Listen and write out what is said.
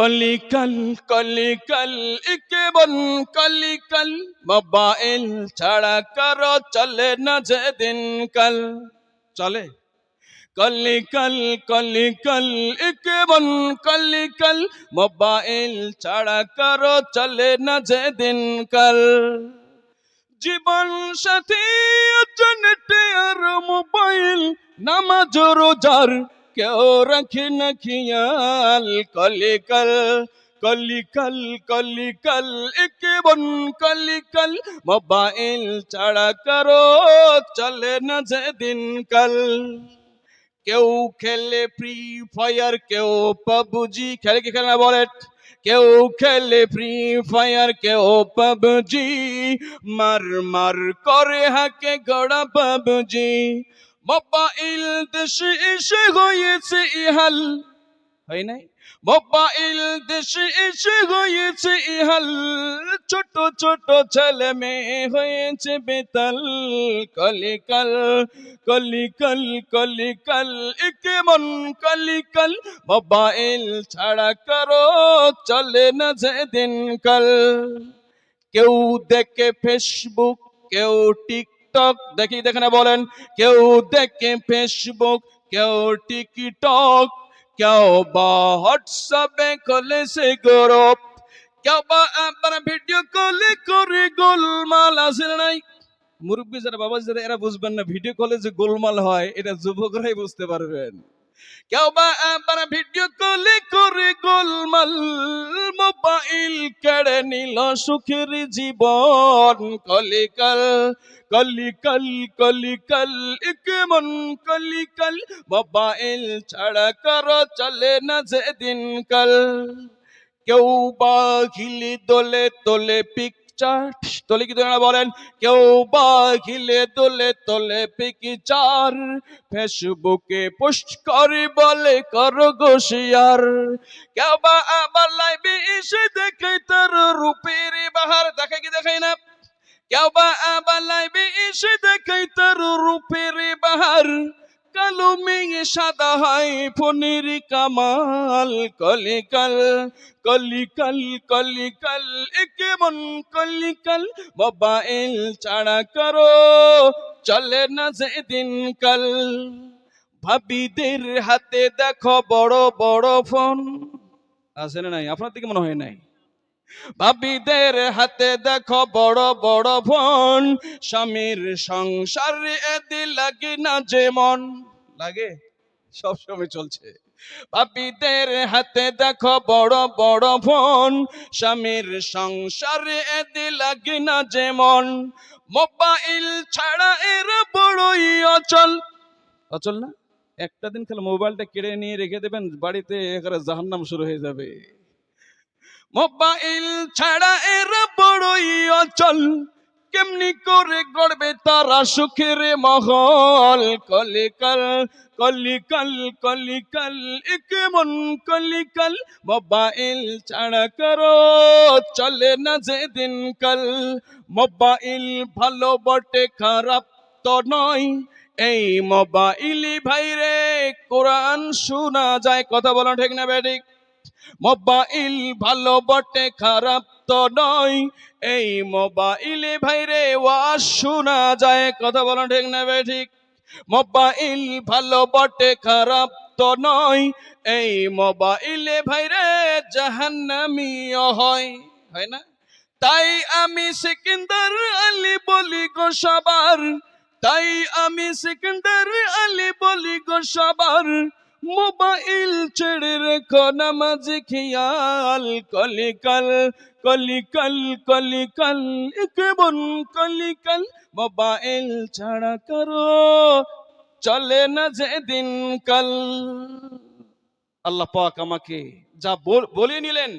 কলিকাল কলিকাল কেবল কলিকাল, mobile ছাড়া কারও চলে না যে দিন কাল চলে। কলিকাল কলিকাল কেবল কলিকাল, মোবাইল ছাড়া কারও চলে না যে দিন কাল জীবন সাথী জনটে আর মোবাইল, নামাজ, রোজার কেউ রাখে না খেয়াল কলিকাল কলিকাল কলিকাল কেবন কলিকাল মোবাইল ছাড়া কারও চলে না যে দিন কাল কেউ খেলে ফ্রি ফায়ার কেউ পাবজি খেলে কি খেলে না বলে কেউ খেলে ফ্রি ফায়ার কেউ পাবজি মার মার করে হাকে গড়া পাবজি মোবাইল দেশে এসে হয়েছে ইহাল। হয় নাই? মোবাইল দেশে এসে হয়েছে ইহাল। ছোট ছোট ছেলে মেয়ে হয়েছে বেতাল। কলিকাল কলিকাল কলিকাল কেমন কলিকাল। মোবাইল ছাড়া করো চলে না যে দিনকাল। কেউ দেখে ফেসবুক কেউ টিকটক, দেখি, দেখে বলেন, কেউ দেখে ফেসবুক কেউ টিকটক, কেউ বা হোয়াটসঅ্যাপে খোলে সে গ্রুপ কেউ বা আবার ভিডিও কলে করে গোলমাল আসে নাই? মুরব্বী যারা, বাবা যারা, এরা বুঝবেন না ভিডিও কলে যে গোলমাল হয়, এটা যুবকরাই বুঝতে পারবেন। কেউ বা আবার ভিডিও কলে করে গোলমাল মোবাইল কেড়ে নিল সুখের জীবন। কলিকাল কলিকাল কলিকাল কেমন কলিকাল, মোবাইল ছাড়া করো চলে না যে দিনকাল। কেউ বা ঘিলি দোলে তোলে পিকচার তোলে কি তোলে না বলেন? কেউ বা ঘিলে দোলে তোলে পিকচার ফেসবুকে পোস্ট করে বলে, করো গো শেয়ার কেউ বা কেউ বা আবার লাইভে এসে দেখে তার রূপের বাহার কালো সাদা হয় ফোনের কামাল কলিকাল কলিকাল কলিকাল এ কেমন কলিকাল মোবাইল ছাড়া করো চলে না যে দিনকাল ভাবিদের হাতে দেখো বড় বড় ফোন আছে না নাই আপনার দিকে মনে হয় নাই ভাবিদের হাতে দেখো বড় বড় ফোন স্বামীর সংসার এদি লাগে না যেমন। লাগে? সব সময় চলছে। ভাবিদের হাতে দেখো বড় বড় ফোন স্বামীর সংসার এদি লাগে না যেমন। মোবাইল ছাড়া এর বড়ই অচল। অচল না? একটা দিন খালি মোবাইলটা কেড়ে নিয়ে রেখে দেবেন, বাড়িতে এখানে জাহান্নাম শুরু হয়ে যাবে। মোবাইল ছাড়া এর বড়ই অচল। কেমনি করে গড়বে তারা সুখের মহল? কলিকাল কলিকাল কলিকাল কেমন কলিকাল? মোবাইল ছাড়া করো চলে না যে দিনকাল। মোবাইল ভালো বটে, খারাপ তো নয়। এই মোবাইলি ভাইরে, কোরআন শোনা যায়। কথা বলা ঠিক না, বেঠিক? মোবাইল ভালো বটে, খারাপ তো নয়। এই মোবাইলে ভাইরে ওয়াজ শোনা যায়, কথা বলা ঠিক না বে ঠিক? মোবাইল ভালো বটে, খারাপ তো নয়। এই মোবাইলে ভাইরে জাহান্নামিও হয় হয় না? তাই আমি সিকিন্দার আলী বলি গো সবার, তাই আমি সিকিন্দার আলী বলি গো সবার। মোবাইল ছেড়ে রেখো নামাজ খেয়াল। কলিকাল কলিকাল কলিকাল কেমন কলিকাল? মোবাইল ছাড়া করো চলে না যে দিনকাল। আল্লাহ পাক আমাকে যা বলে নিলেন